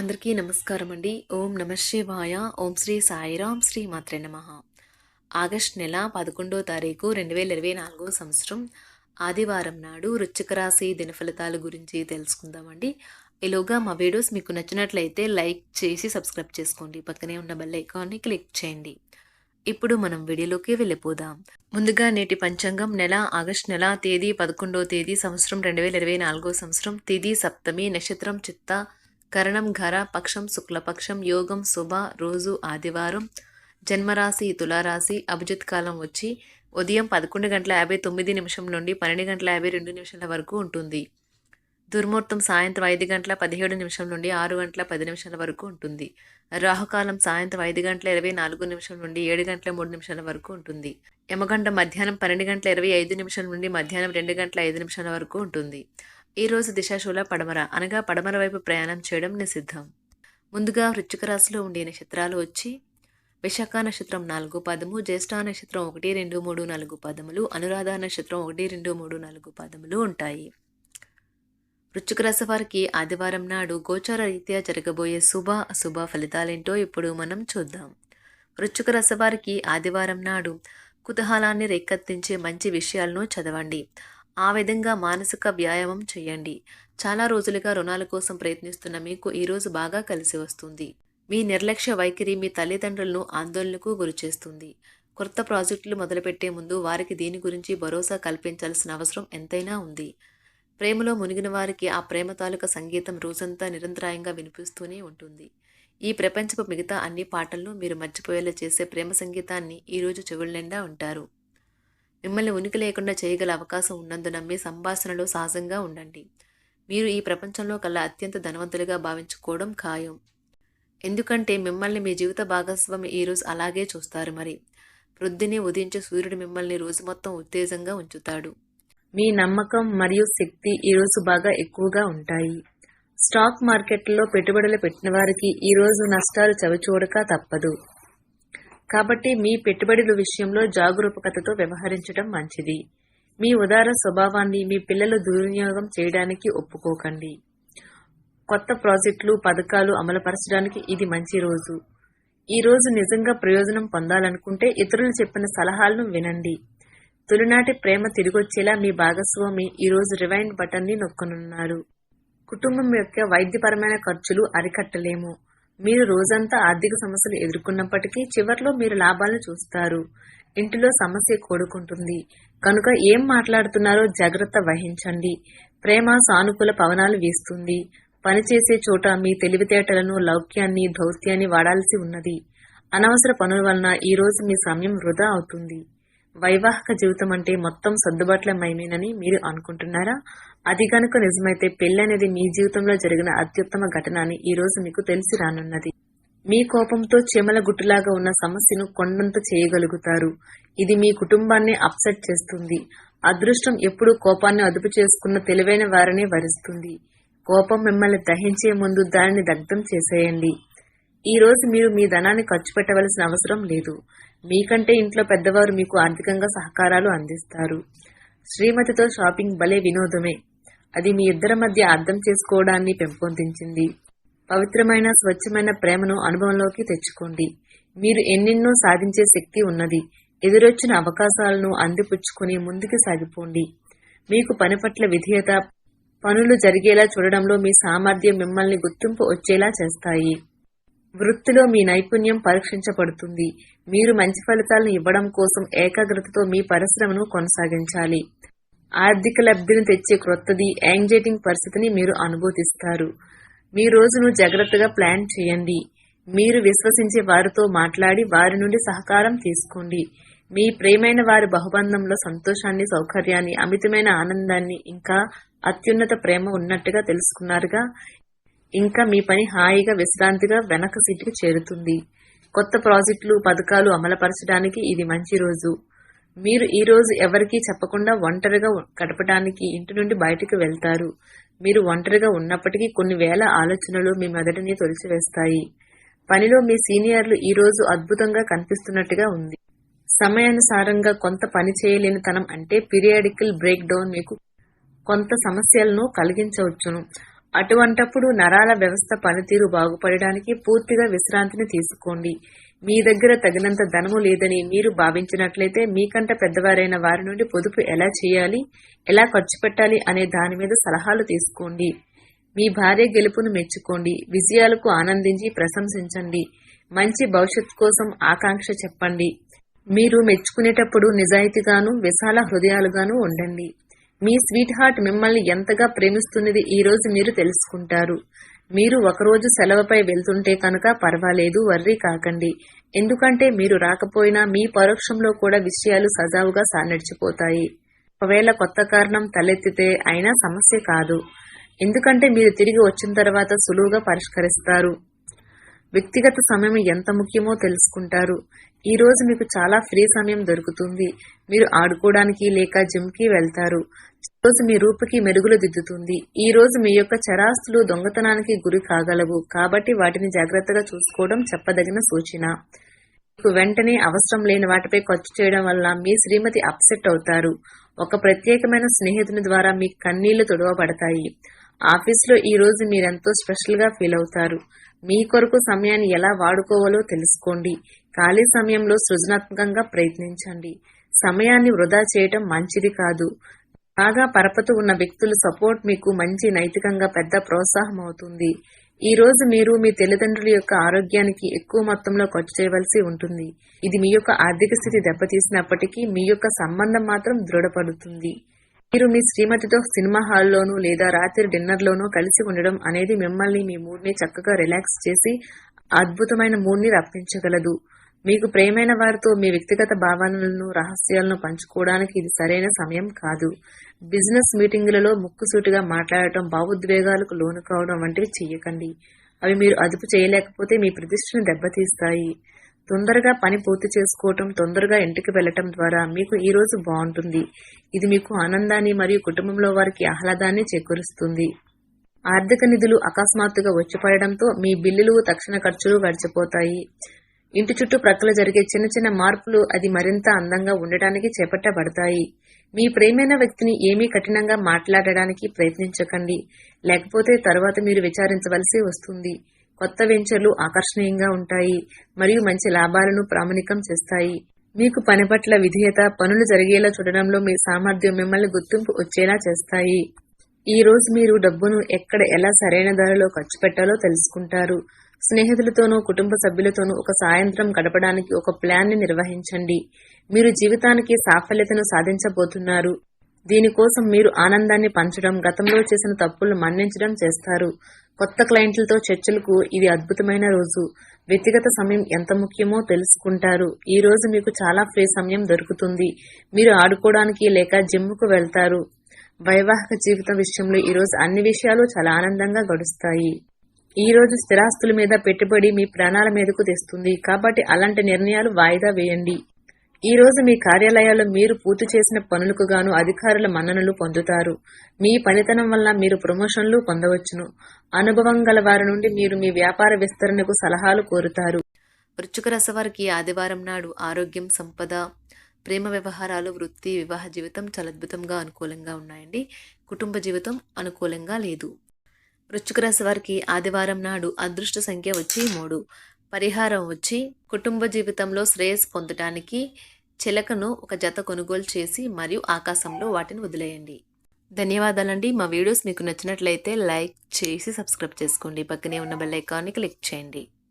అందరికీ నమస్కారం అండి ఓం నమ శివాయ. ఓం శ్రీ సాయిరాం శ్రీ మాత్రే నమ. ఆగస్ట్ నెల పదకొండో తారీఖు రెండు వేల ఇరవై నాలుగో సంవత్సరం. ఆదివారం నాడు వృచ్చిక రాశి దినఫలితాల గురించి తెలుసుకుందామండి. ఈలోగా మా వీడియోస్ మీకు నచ్చినట్లయితే లైక్ చేసి సబ్స్క్రైబ్ చేసుకోండి. పక్కనే ఉన్న బెల్ ఐకాన్ని క్లిక్ చేయండి. ఇప్పుడు మనం వీడియోలోకి వెళ్ళిపోదాం. ముందుగా నేటి పంచాంగం నెల ఆగస్ట్ నెల తేదీ పదకొండో తేదీ సంవత్సరం రెండు వేల ఇరవై నాలుగో సంవత్సరం. తేదీ సప్తమి నక్షత్రం చిత్త కరణం ఘర పక్షం శుక్లపక్షం యోగం శుభ రోజు ఆదివారం. జన్మరాశి తులారాశి అభిజిత్ కాలం వచ్చి ఉదయం పదకొండు గంటల యాభై తొమ్మిది నిమిషం నుండి పన్నెండు గంటల యాభై రెండు నిమిషాల వరకు ఉంటుంది. దుర్ముహూర్తం సాయంత్రం ఐదు గంటల పదిహేడు నిమిషం నుండి ఆరు గంటల పది నిమిషాల వరకు ఉంటుంది. రాహుకాలం సాయంత్రం ఐదు గంటల ఇరవై నాలుగు నిమిషం నుండి ఏడు గంటల మూడు నిమిషాల వరకు ఉంటుంది. యమగంట మధ్యాహ్నం పన్నెండు గంటల ఇరవై ఐదు నిమిషం నుండి మధ్యాహ్నం రెండు గంటల ఐదు నిమిషాల వరకు ఉంటుంది. ఈ రోజు దిశాశూల పడమర అనగా పడమర వైపు ప్రయాణం చేయడం నిషిద్ధం. ముందుగా వృచ్చిక రాశిలో ఉండే నక్షత్రాలు వచ్చి విశాఖ నక్షత్రం నాలుగు పదము జ్యేష్ఠ నక్షత్రం ఒకటి రెండు మూడు నాలుగు పదములు అనురాధ నక్షత్రం ఒకటి రెండు మూడు నాలుగు పదములు ఉంటాయి. వృచ్చిక రాశి వారికి ఆదివారం నాడు గోచార రీత్యా జరగబోయే శుభ అశుభ ఫలితాలేంటో ఇప్పుడు మనం చూద్దాం. వృచ్చిక రాశి వారికి ఆదివారం నాడు కుతూహలాన్ని రేకెత్తించే మంచి విషయాలను చదవండి. ఆ విధంగా మానసిక వ్యాయామం చేయండి. చాలా రోజులుగా రుణాల కోసం ప్రయత్నిస్తున్న మీకు ఈరోజు బాగా కలిసి వస్తుంది. మీ నిర్లక్ష్య వైఖరి మీ తల్లిదండ్రులను ఆందోళనకు గురిచేస్తుంది కొత్త ప్రాజెక్టులు మొదలుపెట్టే ముందు వారికి దీని గురించి భరోసా కల్పించాల్సిన అవసరం ఎంతైనా ఉంది. ప్రేమలో మునిగిన వారికి ఆ ప్రేమ తాలూకా సంగీతం రోజంతా నిరంతరాయంగా వినిపిస్తూనే ఉంటుంది. ఈ ప్రపంచపు మిగతా అన్ని పాటలను మీరు మర్చిపోయేలా చేసే ప్రేమ సంగీతాన్ని ఈరోజు చెవుల నిండా ఉంటారు. మిమ్మల్ని ఉనికి లేకుండా చేయగల అవకాశం ఉన్నందున మీ సంభాషణలో సహజంగా ఉండండి. మీరు ఈ ప్రపంచంలో కల్లా అత్యంత ధనవంతులుగా భావించుకోవడం ఖాయం. ఎందుకంటే మిమ్మల్ని మీ జీవిత భాగస్వామి ఈరోజు అలాగే చూస్తారు మరి. వృద్ధిని ఉదయించే సూర్యుడు మిమ్మల్ని రోజు మొత్తం ఉత్తేజంగా ఉంచుతాడు. మీ నమ్మకం మరియు శక్తి ఈరోజు బాగా ఎక్కువగా ఉంటాయి. స్టాక్ మార్కెట్లో పెట్టుబడులు పెట్టిన వారికి ఈరోజు నష్టాలు చవిచూడక తప్పదు. కాబట్టి మీ పెట్టుబడుల విషయంలో జాగరూకతతో వ్యవహరించడం మంచిది. మీ ఉదార స్వభావాన్ని మీ పిల్లలు దుర్వినియోగం చేయడానికి ఒప్పుకోకండి. కొత్త ప్రాజెక్టులు పథకాలు అమలుపరచడానికి ఇది మంచి రోజు. ఈ రోజు నిజంగా ప్రయోజనం పొందాలనుకుంటే ఇతరులు చెప్పిన సలహాలను వినండి. తొలినాటి ప్రేమ తిరిగొచ్చేలా మీ భాగస్వామి ఈ రోజు రివైండ్ బటన్ని నొక్కనున్నారు. కుటుంబం యొక్క వైద్యపరమైన ఖర్చులు అరికట్టలేము. మీరు రోజంతా ఆర్థిక సమస్యలు ఎదుర్కొన్నప్పటికీ చివర్లో మీరు లాభాలను చూస్తారు. ఇంటిలో సమస్య కోడుకుంటుంది. కనుక ఏం మాట్లాడుతున్నారో జాగ్రత్త వహించండి. ప్రేమ సానుకూల పవనాలు వీస్తుంది. పనిచేసే చోట మీ తెలివితేటలను లౌక్యాన్ని దౌత్యాన్ని వాడాల్సి ఉన్నది. అనవసర పనుల వలన ఈ రోజు మీ సమయం వృధా అవుతుంది. వైవాహిక జీవితం అంటే మొత్తం సర్దుబాట్లమయమేనని మీరు అనుకుంటున్నారా? అది కనుక నిజమైతే పెళ్ళి అనేది మీ జీవితంలో జరిగిన అత్యుత్తమ ఘటన అని ఈ రోజు మీకు తెలిసి రానున్నది. మీ కోపంతో చెమల గుట్టులాగా ఉన్న సమస్యను కొండంత చేయగలుగుతారు. ఇది మీ కుటుంబాన్ని అప్సెట్ చేస్తుంది. అదృష్టం ఎప్పుడూ కోపాన్ని అదుపు చేసుకున్న తెలివైన వారినే వరిస్తుంది. కోపం మిమ్మల్ని దహించే ముందు దానిని దగ్ధం చేసేయండి. ఈ రోజు మీరు మీ ధనాన్ని ఖర్చు పెట్టవలసిన అవసరం లేదు. మీకంటే ఇంట్లో పెద్దవారు మీకు ఆర్థికంగా సహకారాలు అందిస్తారు. శ్రీమతితో షాపింగ్ భలే వినోదమే. అది మీ ఇద్దరి మధ్య అర్థం చేసుకోవడాన్ని పెంపొందించింది. పవిత్రమైన స్వచ్ఛమైన ప్రేమను అనుభవంలోకి తెచ్చుకోండి. మీరు ఎన్నెన్నో సాధించే శక్తి ఉన్నది. ఎదురొచ్చిన అవకాశాలను అందిపుచ్చుకుని ముందుకు సాగిపోండి. మీకు పని పట్ల విధేయత పనులు జరిగేలా చూడడంలో మీ సామర్థ్యం మిమ్మల్ని గుర్తింపు వచ్చేలా చేస్తాయి. వృత్తిలో మీ నైపుణ్యం పరీక్షించబడుతుంది. మీరు మంచి ఫలితాలను ఇవ్వడం కోసం ఏకాగ్రతతో మీ పరిశ్రమను కొనసాగించాలి. ఆర్థిక లబ్ధిని తెచ్చే క్రొత్తది యాంగ్జైటింగ్ పరిస్థితిని మీరు అనుభూతిస్తారు. మీ రోజును జాగ్రత్తగా ప్లాన్ చేయండి. మీరు విశ్వసించే వారితో మాట్లాడి వారి నుండి సహకారం తీసుకోండి. మీ ప్రేమైన వారి బహుబంధంలో సంతోషాన్ని సౌకర్యాన్ని అమితమైన ఆనందాన్ని ఇంకా అత్యున్నత ప్రేమ ఉన్నట్టుగా తెలుసుకున్నారుగా. ఇంకా మీ పని హాయిగా విశ్రాంతిగా వెనక సీటుకు చేరుతుంది. కొత్త ప్రాజెక్టులు పథకాలు అమలుపరచడానికి ఇది మంచి రోజు. మీరు ఈ రోజు ఎవరికీ చెప్పకుండా ఒంటరిగా గడపడానికి ఇంటి నుండి బయటకు వెళ్తారు. మీరు ఒంటరిగా ఉన్నప్పటికీ కొన్ని వేల ఆలోచనలు మీ మెదడుని తొలిచివేస్తాయి. పనిలో మీ సీనియర్లు ఈ రోజు అద్భుతంగా కనిపిస్తున్నట్టుగా ఉంది. సమయానుసారంగా కొంత పని చేయలేని తనం అంటే పీరియాడికల్ బ్రేక్ డౌన్ మీకు కొంత సమస్యలను కలిగించవచ్చును. అటువంటప్పుడు నరాల వ్యవస్థ పనితీరు బాగుపడడానికి పూర్తిగా విశ్రాంతిని తీసుకోండి. మీ దగ్గర తగినంత ధనము లేదని మీరు భావించినట్లయితే మీకంట పెద్దవారైన వారి నుండి పొదుపు ఎలా చేయాలి ఎలా ఖర్చు పెట్టాలి అనే దాని మీద సలహాలు తీసుకోండి. మీ భార్య గెలుపును మెచ్చుకోండి విజయాలకు ఆనందించి ప్రశంసించండి మంచి భవిష్యత్ కోసం ఆకాంక్ష చెప్పండి. మీరు మెచ్చుకునేటప్పుడు నిజాయితీగాను విశాల హృదయాలుగాను ఉండండి. మీ స్వీట్ హార్ట్ మిమ్మల్ని ఎంతగా ప్రేమిస్తున్నది ఈ రోజు మీరు తెలుసుకుంటారు. మీరు ఒకరోజు సెలవుపై వెళ్తుంటే కనుక పర్వాలేదు వర్రీ కాకండి. ఎందుకంటే మీరు రాకపోయినా మీ పరోక్షంలో కూడా విషయాలు సజావుగా సానడిచిపోతాయి. ఒకవేళ కొత్త కారణం తలెత్తితే అయినా సమస్య కాదు. ఎందుకంటే మీరు తిరిగి వచ్చిన తర్వాత సులువుగా పరిష్కరిస్తారు. వ్యక్తిగత సమయం ఎంత ముఖ్యమో తెలుసుకుంటారు. ఈ రోజు మీకు చాలా ఫ్రీ సమయం దొరుకుతుంది. మీరు ఆడుకోవడానికి లేక జిమ్కి వెళ్తారు రోజు మీ రూపుకి మెరుగులు దిద్దుతుంది. ఈ రోజు మీ యొక్క చరాస్తులు దొంగతనానికి గురి కాగలవు. కాబట్టి వాటిని జాగ్రత్తగా చూసుకోవడం చెప్పదగిన సూచన. మీకు వెంటనే అవసరం లేని వాటిపై ఖర్చు చేయడం వల్ల మీ శ్రీమతి అప్సెట్ అవుతారు. ఒక ప్రత్యేకమైన స్నేహితుని ద్వారా మీ కన్నీళ్ళు తొడవబడతాయి. ఆఫీస్లో ఈ రోజు మీరెంతో స్పెషల్గా ఫీల్ అవుతారు. మీ కొరకు సమయాన్ని ఎలా వాడుకోవాలో తెలుసుకోండి. ఖాళీ సమయంలో సృజనాత్మకంగా ప్రయత్నించండి. సమయాన్ని వృధా చేయటం మంచిది కాదు. బాగా పరపతి ఉన్న వ్యక్తుల సపోర్ట్ మీకు మంచి నైతికంగా పెద్ద ప్రోత్సాహం అవుతుంది. ఈ రోజు మీరు మీ తల్లిదండ్రుల యొక్క ఆరోగ్యానికి ఎక్కువ మొత్తంలో ఖర్చు చేయవలసి ఉంటుంది. ఇది మీ యొక్క ఆర్థిక స్థితి దెబ్బతీసినప్పటికీ మీ యొక్క సంబంధం మాత్రం దృఢపడుతుంది. మీరు మీ శ్రీమతితో సినిమా హాల్లోనూ లేదా రాత్రి డిన్నర్లోనూ కలిసి ఉండడం అనేది మిమ్మల్ని మీ మూడ్ని చక్కగా రిలాక్స్ చేసి అద్భుతమైన మూడ్ని రప్పించగలదు. మీకు ప్రేమైన వారితో మీ వ్యక్తిగత భావనలను రహస్యాలను పంచుకోవడానికి ఇది సరైన సమయం కాదు. బిజినెస్ మీటింగులలో ముక్కుసూటిగా మాట్లాడటం భావోద్వేగాలకు లోను కావడం వంటివి చేయకండి. అవి మీరు అదుపు చేయలేకపోతే మీ ప్రతిష్టను దెబ్బతీస్తాయి. తొందరగా పని పూర్తి చేసుకోవటం తొందరగా ఇంటికి వెళ్ళటం ద్వారా మీకు ఈ రోజు బాగుంటుంది. ఇది మీకు ఆనందాన్ని మరియు కుటుంబంలో వారికి ఆహ్లాదాన్ని చేకూరుస్తుంది. ఆర్థిక నిధులు అకస్మాత్తుగా వచ్చిపడడంతో మీ బిల్లులు తక్షణ ఖర్చులు గడిచిపోతాయి. ఇంటి చుట్టూ ప్రక్కల జరిగే చిన్న చిన్న మార్పులు అది మరింత అందంగా ఉండటానికి చేపట్టబడతాయి. మీ ప్రేమైన వ్యక్తిని ఏమీ కఠినంగా మాట్లాడడానికి ప్రయత్నించకండి. లేకపోతే తరువాత మీరు విచారించవలసి వస్తుంది. కొత్త వెంచర్లు ఆకర్షణీయంగా ఉంటాయి మరియు మంచి లాభాలను ప్రామాణికం చేస్తాయి. మీకు పని పట్ల విధేయత పనులు జరిగేలా చూడడంలో మీ సామర్థ్యం మిమ్మల్ని గుర్తింపు వచ్చేలా చేస్తాయి. ఈ రోజు మీరు డబ్బును ఎక్కడ ఎలా సరైన ధరలో ఖర్చు పెట్టాలో తెలుసుకుంటారు. స్నేహితులతోనూ కుటుంబ సభ్యులతోనూ ఒక సాయంత్రం గడపడానికి ఒక ప్లాన్ని నిర్వహించండి. మీరు జీవితానికి సాఫల్యతను సాధించబోతున్నారు. దీనికోసం మీరు ఆనందాన్ని పంచడం గతంలో చేసిన తప్పులను మన్నించడం చేస్తారు. కొత్త క్లయింట్లతో చర్చలకు ఇది అద్భుతమైన రోజు. వ్యక్తిగత సమయం ఎంత ముఖ్యమో తెలుసుకుంటారు. ఈ రోజు మీకు చాలా ఫ్రీ సమయం దొరుకుతుంది. మీరు ఆడుకోవడానికి లేక జిమ్కు వెళ్తారు. వైవాహిక జీవితం విషయంలో ఈ రోజు అన్ని విషయాలు చాలా ఆనందంగా గడుస్తాయి. ఈ రోజు స్థిరాస్తుల మీద పెట్టుబడి మీ ప్రాణాల మీదకు తెస్తుంది. కాబట్టి అలాంటి నిర్ణయాలు వాయిదా వేయండి. ఈ రోజు మీ కార్యాలయాల్లో మీరు పూర్తి చేసిన పనులకు గాను అధికారుల మన్ననలు పొందుతారు. మీ పనితనం వల్ల మీరు ప్రమోషన్లు పొందవచ్చును. అనుభవం గల వారి నుండి మీరు మీ వ్యాపార విస్తరణకు సలహాలు కోరుతారు. వృశ్చిక రసవారికి వారికి ఆదివారం నాడు ఆరోగ్యం సంపద ప్రేమ వ్యవహారాలు వృత్తి వివాహ జీవితం చాలా అద్భుతంగా అనుకూలంగా ఉన్నాయండి. కుటుంబ జీవితం అనుకూలంగా లేదు. వృశ్చిక రాశి వారికి ఆదివారం నాడు అదృష్ట సంఖ్య వచ్చి మూడు. పరిహారం వచ్చి కుటుంబ జీవితంలో శ్రేయస్ పొందటానికి చిలకను ఒక జత కొనుగోలు చేసి మరియు ఆకాశంలో వాటిని వదిలేయండి. ధన్యవాదాలండి. మా వీడియోస్ మీకు నచ్చినట్లయితే లైక్ చేసి సబ్స్క్రైబ్ చేసుకోండి. పక్కనే ఉన్న బెల్ ఐకాన్ని క్లిక్ చేయండి.